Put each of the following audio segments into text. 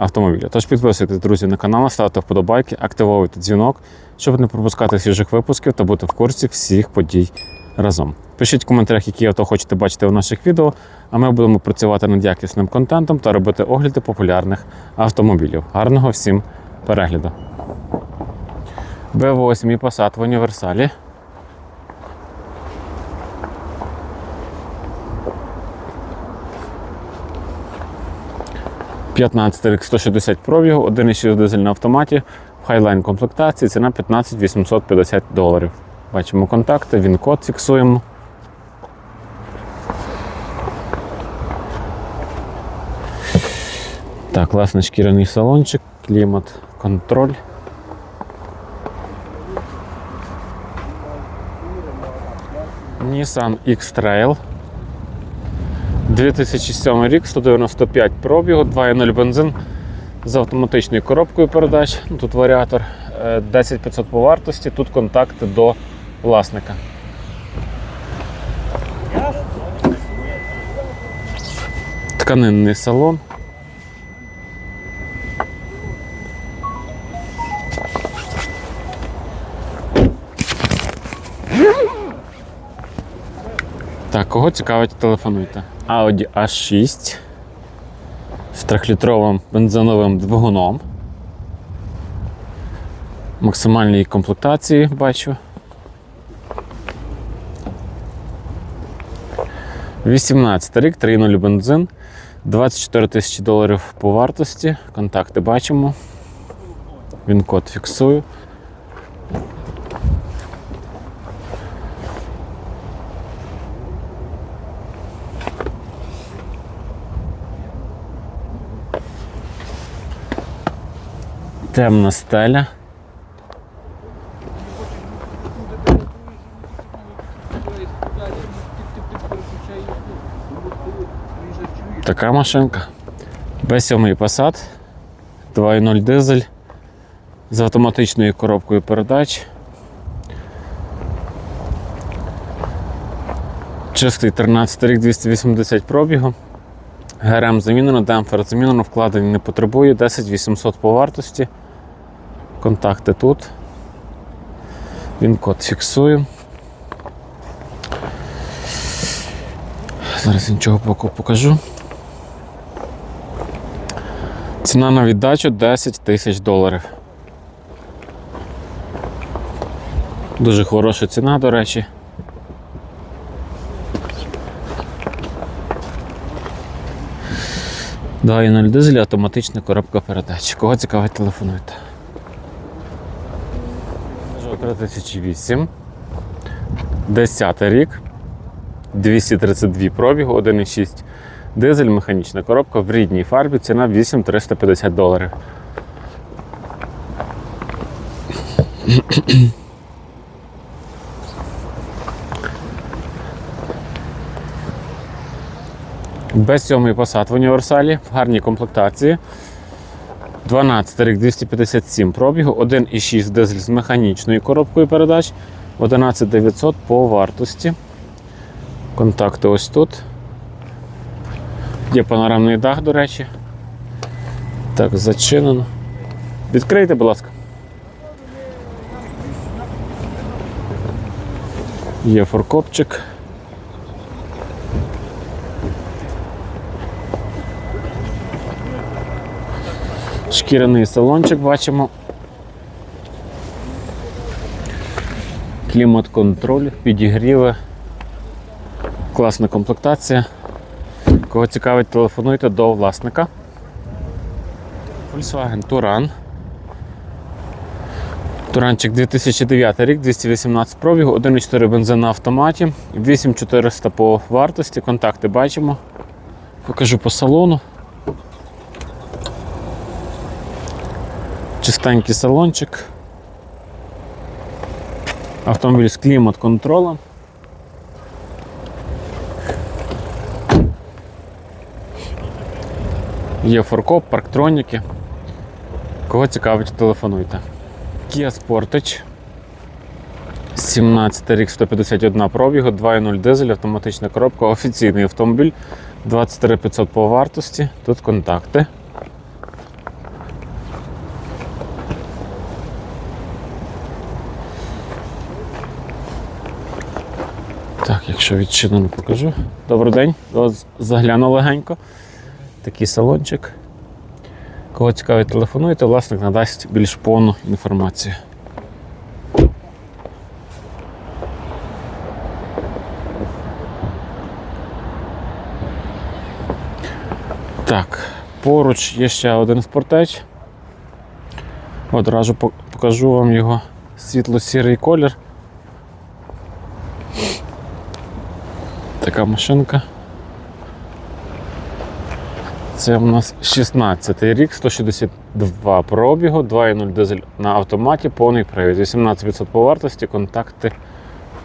автомобіля. Тож підписуйтесь, друзі, на канал, ставте вподобайки, активовуйте дзвінок, щоб не пропускати свіжих випусків та бути в курсі всіх подій разом. Пишіть в коментарях, які авто хочете бачити у наших відео, а ми будемо працювати над якісним контентом та робити огляди популярних автомобілів. Гарного всім перегляду! Б8 Passat в універсалі. – 15 рік 160 пробігу, 1,6 дизель на автоматі, в хайлайн комплектації, ціна 15 850 доларів. Бачимо контакти, він код фіксуємо. Так, класний шкіряний салончик, клімат, контроль. Nissan X-Trail. 2007 рік, 195 пробігу, 2.0 бензин з автоматичною коробкою передач. Ну, Тут варіатор е, 10500 по вартості, тут контакти до власника. Тканинний салон. Так, кого цікавить, телефонуйте. Audi A6 з 3-літровим бензиновим двигуном. Максимальній комплектації бачу. 18 рік, 3.0 бензин, 24 тисячі доларів по вартості. Контакти бачимо. Він код фіксую. Темна стеля. Така машинка. Б7 Passat, 2.0 дизель з автоматичною коробкою передач. Чистий 13 рік 280 пробігу. ГРМ замінено, демпфер замінено, вкладень не потребує, 10 800 по вартості. Контакти тут. Він код фіксую. Зараз іншого боку покажу. Ціна на віддачу 10 тисяч доларів. Дуже хороша ціна, до речі. Да, і 0 дизель, автоматична коробка передач. Кого цікавить, телефонуйте. Peugeot 3008. 10 рік. 232 пробігу, 1,6 дизель, механічна коробка в рідній фарбі, ціна 8350 доларів. Без сьомий посад в універсалі, в гарній комплектації. 12 рік 257 пробігу, 1,6 дизель з механічною коробкою передач, 11900 по вартості. Контакти ось тут. Є панорамний дах, до речі. Так, зачинено. Відкрийте, будь ласка. Є форкопчик. Шкіряний салончик бачимо. Клімат-контроль, підігріви. Класна комплектація. Кого цікавить, телефонуйте до власника. Volkswagen Touran. Туранчик 2009 рік, 218 пробігу, 1,4 бензин на автоматі, 8400 по вартості, контакти бачимо. Покажу по салону. Чистенький салончик. Автомобіль з клімат-контролем. Є форкоп, парктроніки. Кого цікавить, телефонуйте. Kia Sportage. 17 рік 151 пробігу, 2.0 дизель, автоматична коробка, офіційний автомобіль, 23 500 по вартості. Тут контакти. Так, відчинено покажу. Добрий день. Ось Загляну легенько. Такий салончик. Кого цікавить, телефонуйте, власник надасть більш повну інформацію. Так, поруч є ще один спортеч. Одразу покажу вам його світло-сірий колір. Така машинка. Це у нас 16 рік, 162 пробігу, 2.0 дизель на автоматі, повний привід. 18% по вартості, контакти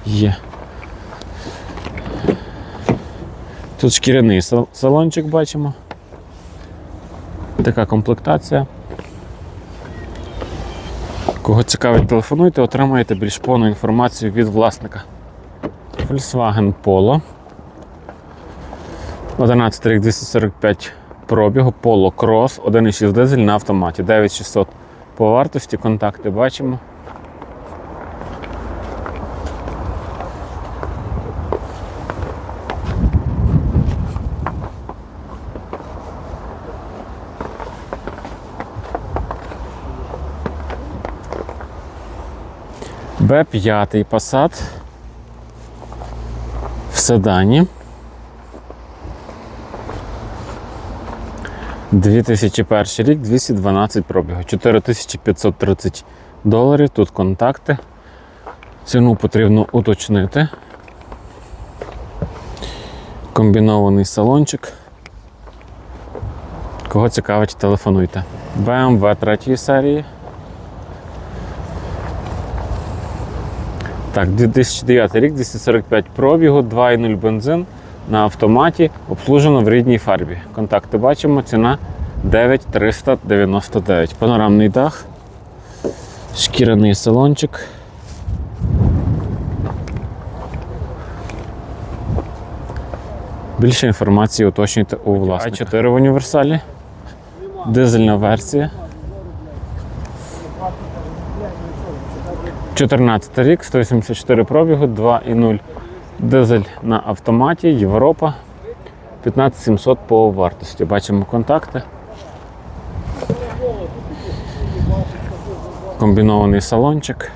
є. Тут шкіряний салончик бачимо. Така комплектація. Кого цікавить, телефонуйте, отримаєте більш повну інформацію від власника. Volkswagen Polo. 11 рік 245 пробігу, Cross, 1,6 дизель на автоматі, 9600 по вартості, контакти бачимо. Б5 Passat в седані. 2001 рік, 212 пробігу, 4530 доларів. Тут контакти. Ціну потрібно уточнити. Комбінований салончик. Кого цікавить, телефонуйте. BMW 3 серії. Так, 2009 рік, 245 пробігу, 2,0 бензин на автоматі, обслужено в рідній фарбі. Контакти бачимо, ціна 9399. Панорамний дах, шкіряний салончик. Більше інформації уточнюйте у власника. А4 в універсалі. Дизельна версія. 14 рік, 184 пробігу, 2,0 дизель на автоматі, Європа. 15700 по вартості. Бачимо контакти. Комбінований салончик.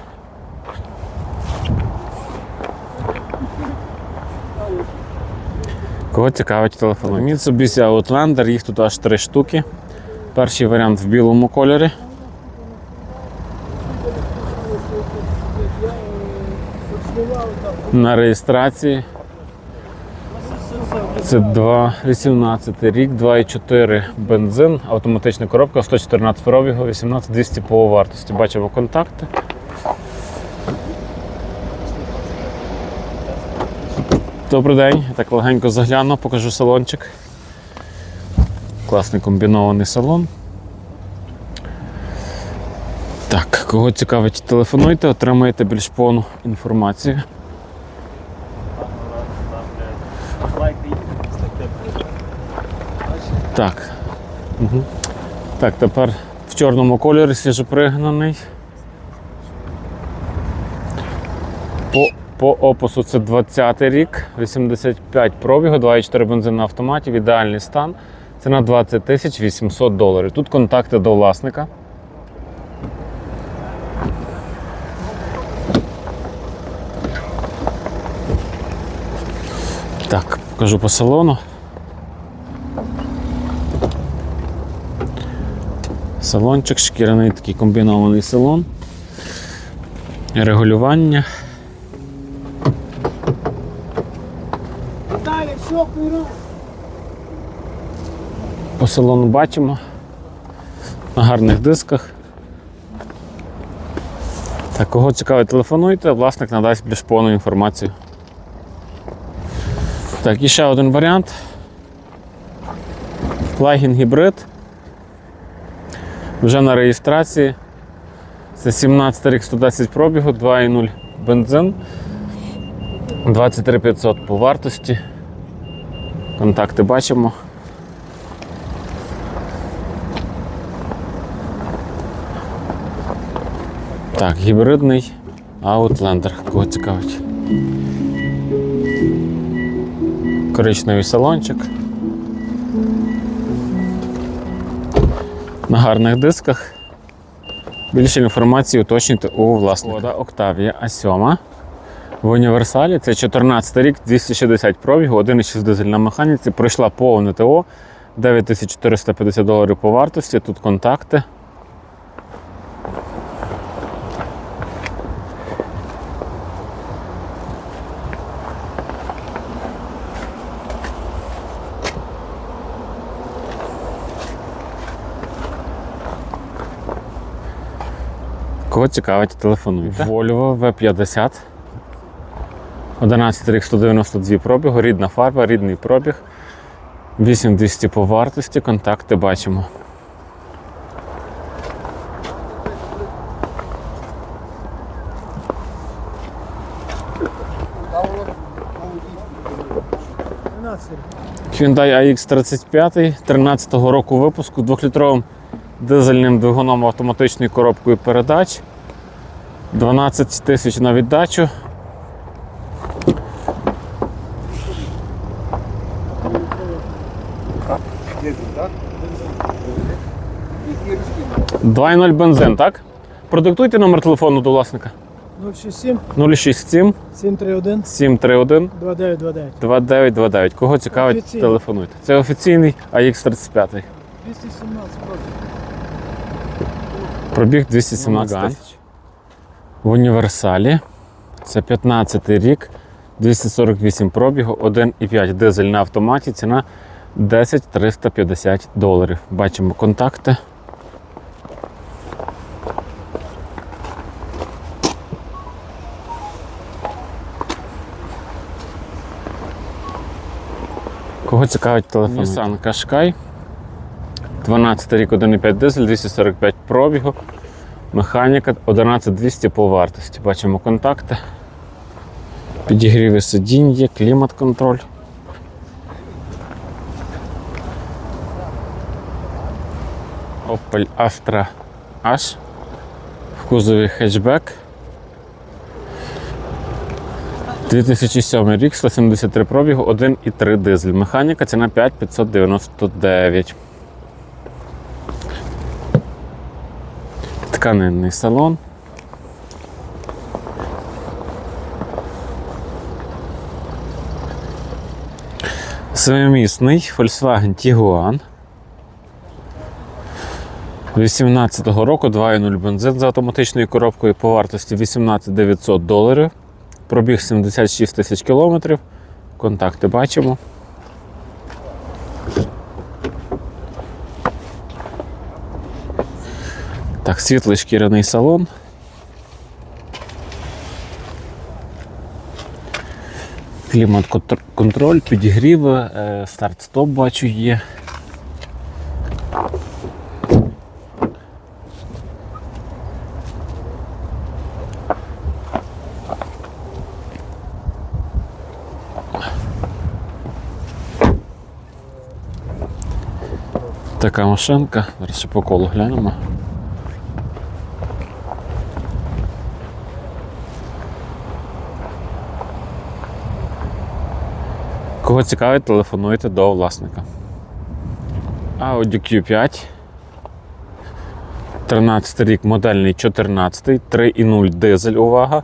Кого цікавить телефон? Mitsubishi Outlander, їх тут аж три штуки. Перший варіант в білому кольорі. На реєстрації. Це 2,18 рік, 2,4 бензин, автоматична коробка, 114 пробігу, 18200 по вартості. Бачимо контакти. Добрий день, я так легенько загляну, покажу салончик. Класний комбінований салон. Так, кого цікавить, телефонуйте, отримаєте більш повну інформацію. Так. Угу. Так, тепер в чорному кольорі свіжопригнаний. По, по опису це 20 рік, 85 пробігу, 2,4 бензин на автоматі, ідеальний стан. Ціна 20 тисяч 800 доларів. Тут контакти до власника. Так, покажу по салону. Салончик, шкіряний такий комбінований салон. Регулювання. По салону бачимо. На гарних дисках. Так, кого цікавить, телефонуйте, власник надасть більш повну інформацію. Так, і ще один варіант. Плагін гібрид. Вже на реєстрації. Це 17 рік 110 пробігу, 2,0 бензин. 23 500 по вартості. Контакти бачимо. Так, гібридний Outlander, кого цікавить. Коричневий салончик. На гарних дисках. Більше інформації уточнюйте у власника. Шкода Octavia A7. В універсалі це 14 рік, 260 пробігу, 1,6 дизель на механіці. Пройшла повне ТО, 9450 доларів по вартості. Тут контакти. Кого цікавить, телефонуйте. Volvo V50. 11 рік 192 пробігу, рідна фарба, рідний пробіг. 8200 по вартості, контакти бачимо. Hyundai AX35 13 року випуску 2-літровим дизельним двигуном автоматичною коробкою передач. 12 тисяч на віддачу. так? 2.0 бензин, так? Продиктуйте номер телефону до власника. 067 067 731 731 2929. 2929. Кого цікавить, Офіційний. телефонуйте. Це офіційний AX35. 217 років. Пробіг 217 тисяч. В універсалі. Це 15 рік, 248 пробігу, 1,5 дизель на автоматі, ціна 10 350 доларів. Бачимо контакти. Кого цікавить телефон? Nissan Qashqai. 12 рік, 1,5 дизель, 245 пробігу. Механіка 11200 по вартості. Бачимо контакти. Підігріви сидінь є, клімат-контроль. Opel Astra H. В кузові хетчбек. 2007 рік, 173 пробігу, 1,3 дизель. Механіка ціна 5599. Тканинний салон. Семимісний Volkswagen Tiguan. 18-го року 2.0 бензин з автоматичною коробкою по вартості 18 900 доларів. Пробіг 76 тисяч кілометрів. Контакти бачимо. Так, світлий шкіряний салон. Клімат-контроль, підігріви, е, старт-стоп бачу є. Така машинка. Зараз ще по колу глянемо. Кого цікавить, телефонуйте до власника. Audi Q5. 13 рік, модельний 14, 3,0 дизель, увага.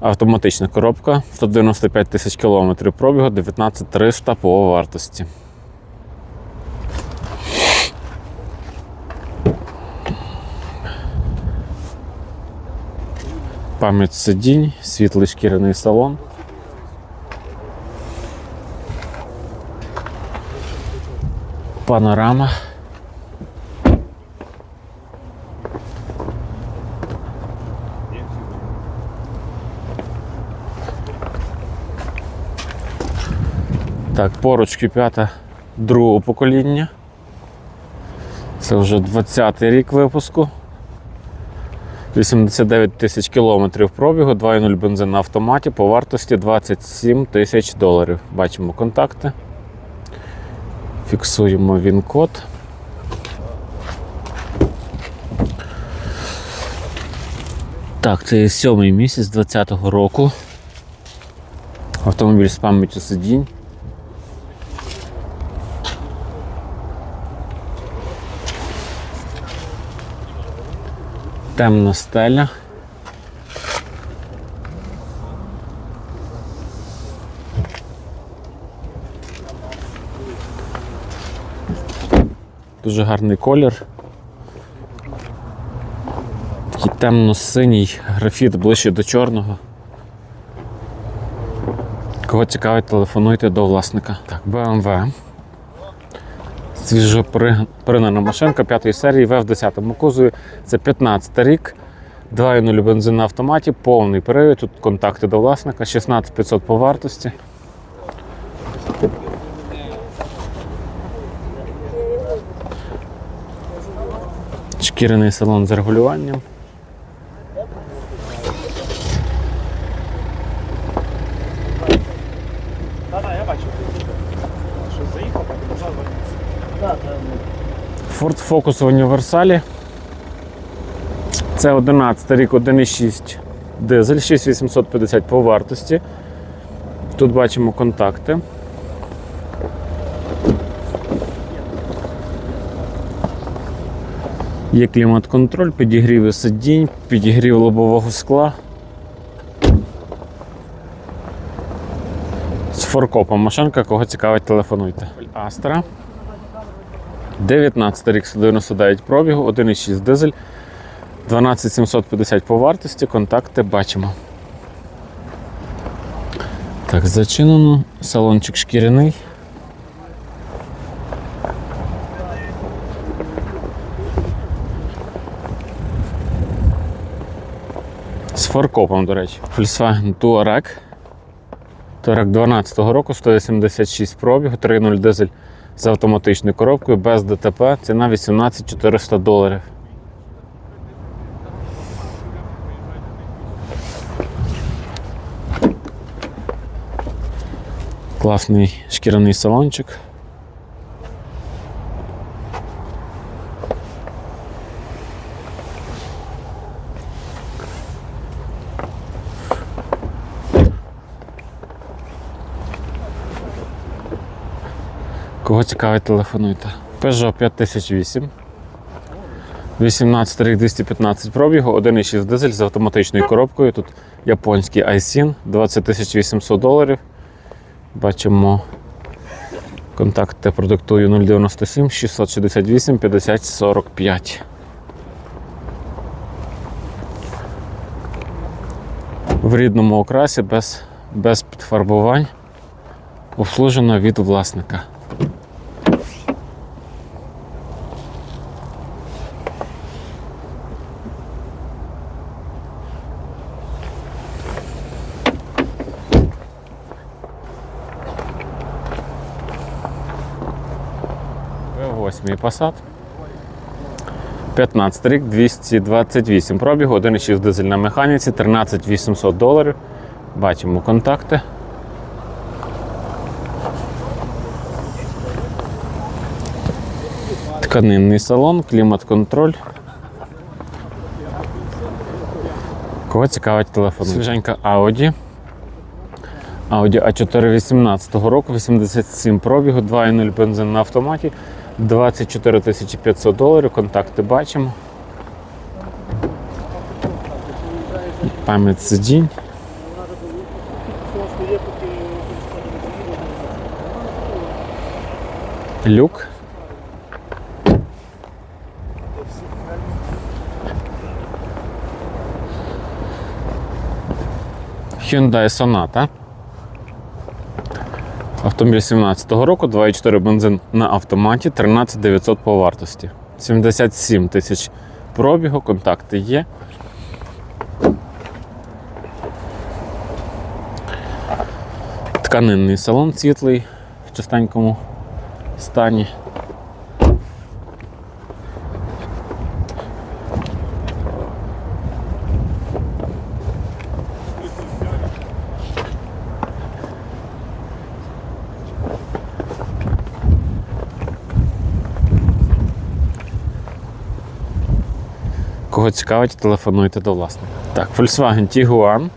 Автоматична коробка, 195 тисяч кілометрів пробігу, 19 300 по вартості. Пам'ять сидінь, світлий шкіряний салон. Панорама. Так, поруч Q5 другого покоління. Це вже 20-й рік випуску. 89 тисяч кілометрів пробігу, 2.0 бензин на автоматі по вартості 27 тисяч доларів. Бачимо контакти. Фіксуємо він-код. Так, це сьомий місяць 2020 року. Автомобіль з пам'яттю сидінь. Темна стеля. Дуже гарний колір. Такий темно-синій графіт ближче до чорного. Кого цікавить, телефонуйте до власника. Так, BMW. Свіжо пригнана машинка 5 серії в 10 кузові. Це 15 рік. 2.0 бензин на автоматі, повний привід. Тут контакти до власника, 16500 по вартості. Шкіряний салон з регулюванням. Ford Focus в універсалі. Це 11 рік, 1,6 дизель, 6850 по вартості. Тут бачимо контакти. Є клімат-контроль, підігріви сидінь, підігрів лобового скла. З форкопом машинка, кого цікавить, телефонуйте. Астра. 19 рік 199 пробігу, 1,6 дизель, 12750 по вартості, контакти бачимо. Так, зачинено, салончик шкіряний. Форкопом, до речі. Volkswagen Touareg. Touareg 12 року, 186 пробігу, 3.0 дизель з автоматичною коробкою без ДТП. Ціна 18 400 доларів. Класний шкіряний салончик. Кого цікавить, телефонуйте. Peugeot 5008. 18 рік 215 пробігу, 1,6 дизель з автоматичною коробкою. Тут японський iSIN, 20 800 доларів. Бачимо контакти продиктую 097 668 50 45. В рідному окрасі без, без підфарбувань. Обслужено від власника. V8 Passat. 15 рік, 228 пробігу, 1,6 дизель на механіці, 13 800 доларів. Бачимо контакти. Тканинний салон, клімат-контроль. Кого цікавить телефон? Свіженька Audi. Audi A4 18 року, 87 пробігу, 2.0 бензин на автоматі, 24 500 доларів. Контакти бачимо. Пам'ять сидінь. Люк. Hyundai Sonata. Автомобіль 17-го року, 2,4 бензин на автоматі, 13 900 по вартості. 77 тисяч пробігу, контакти є. Тканинний салон світлий в чистенькому стані. Кого цікавить, телефонуйте до власника. Так, Volkswagen Tiguan.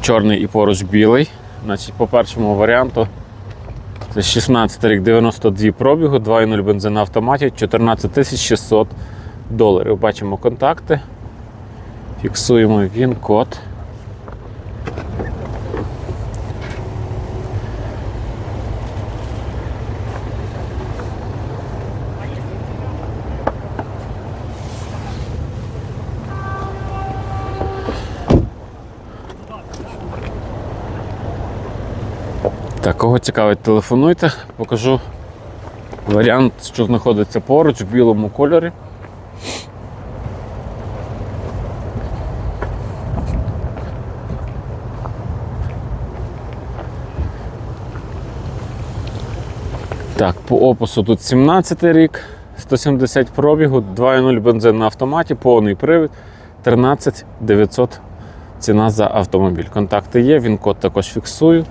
Чорний і поруч білий. Значить, по першому варіанту це 16 рік 92 пробігу, 2,0 бензин на автоматі, 14 600 доларів. Бачимо контакти. Фіксуємо він код. Так, кого цікавить, телефонуйте, покажу варіант, що знаходиться поруч в білому кольорі. Так, по опису тут 17 рік, 170 пробігу, 2,0 бензин на автоматі, повний привід, 13 900 ціна за автомобіль. Контакти є, він код також фіксую.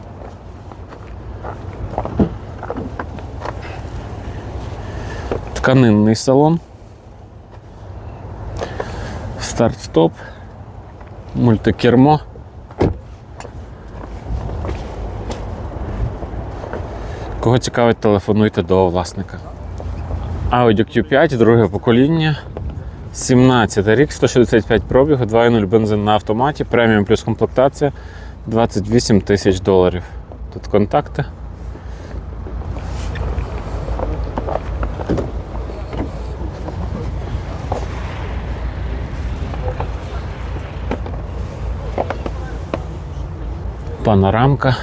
Тканинний салон. Старт-стоп. Мультикермо. Кого цікавить, телефонуйте до власника. Audi Q5, друге покоління. 17 рік, 165 пробігу, 2.0 бензин на автоматі, преміум плюс комплектація 28 тисяч доларів. Тут контакти. Панорамка.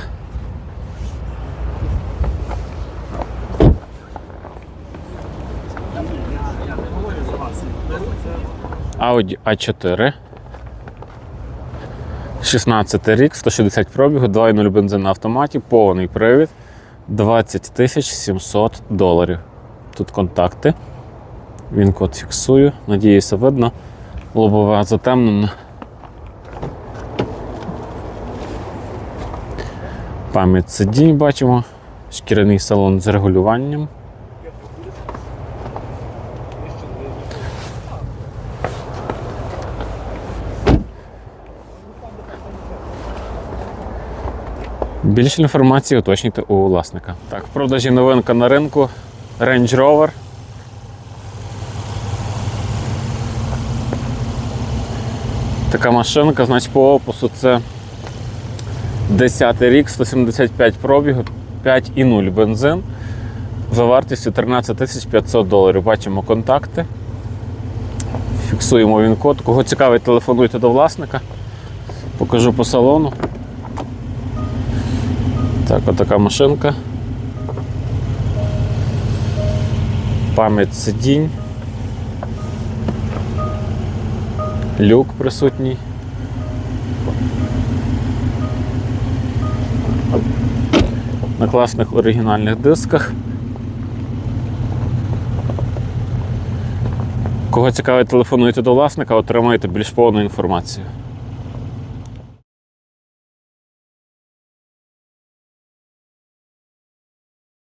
Audi A4. 16 рік, 160 пробігу, 2.0 бензин на автоматі, повний привід, 20 тисяч 700 доларів. Тут контакти. Він код фіксую. Надіюся, видно. Лобове затемнено. Пам'ять сидінь бачимо. Шкіряний салон з регулюванням. Більше інформації уточнюйте у власника. Так, в продажі новинка на ринку Range Rover. Така машинка, значить, по опису це 10 рік, 175 пробігу, 5,0 бензин за вартістю 13 500 доларів. Бачимо контакти. Фіксуємо він код. Кого цікавить, телефонуйте до власника. Покажу по салону. Так, отака машинка. Пам'ять сидінь. Люк присутній. На класних оригінальних дисках. Кого цікавить, телефонуйте до власника, отримаєте більш повну інформацію.